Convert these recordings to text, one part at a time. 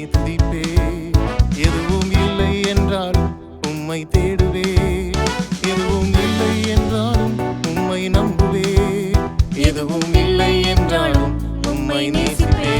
உம்மை துதிப்பே. எதுவும் இல்லை என்றால் உம்மை தேடுவே. எதுவும் இல்லை என்றாலும் உம்மை நம்புவே. எதுவும் இல்லை என்றாலும் உம்மை நேசிப்பே.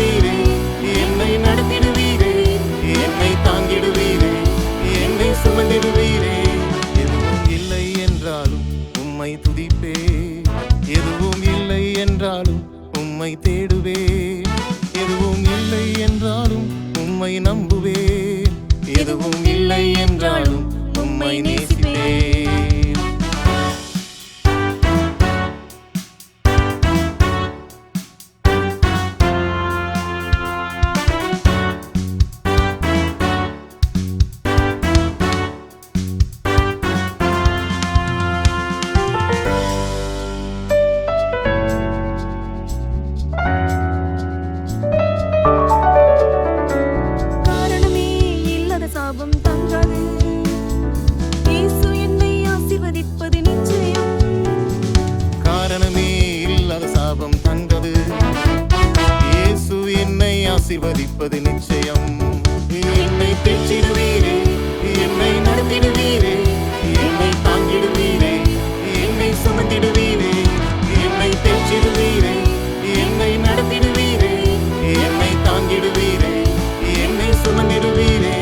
தேடுவே எதுவும் இல்லை என்றாலும் உம்மை தேடுவே எதுவும் இல்லை என்றாலும் உம்மை நம்புவே எதுவும் இல்லை என்றாலும் உம்மை நேசிப்பேன். ஆசீர்வதிப்பது நிச்சயம். என்னை பெற்றிடுவீரே. என்னை நடத்திடுவீரே. என்னை தாங்கிடுவீரே என்னை சுமந்திடுவீரே என்னை பெற்றிடுவீரே. என்னை நடத்திடுவீரே. என்னை தாங்கிடுவீரே. என்னை சுமந்திடுவீரே.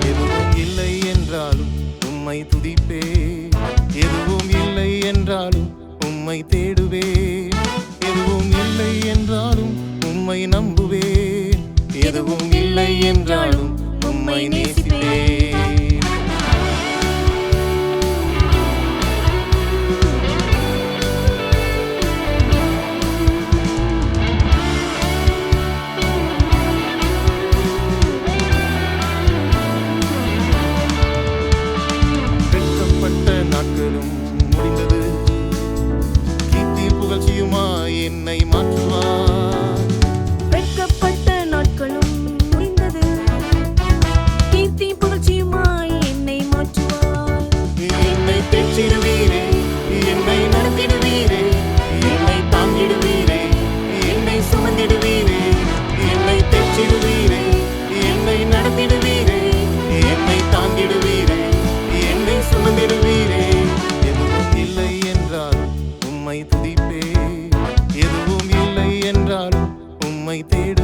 எதுவும் இல்லை என்றாலும் உம்மை துதிப்பே. எதுவும் இல்லை என்றாலும் உம்மை தேடுவே. எதுவும் இல்லை என்றாலும் உம்மை நம்புவே. எதுவும் இல்லை என்றாலும் உம்மை நேசிப்பே என்றாலும்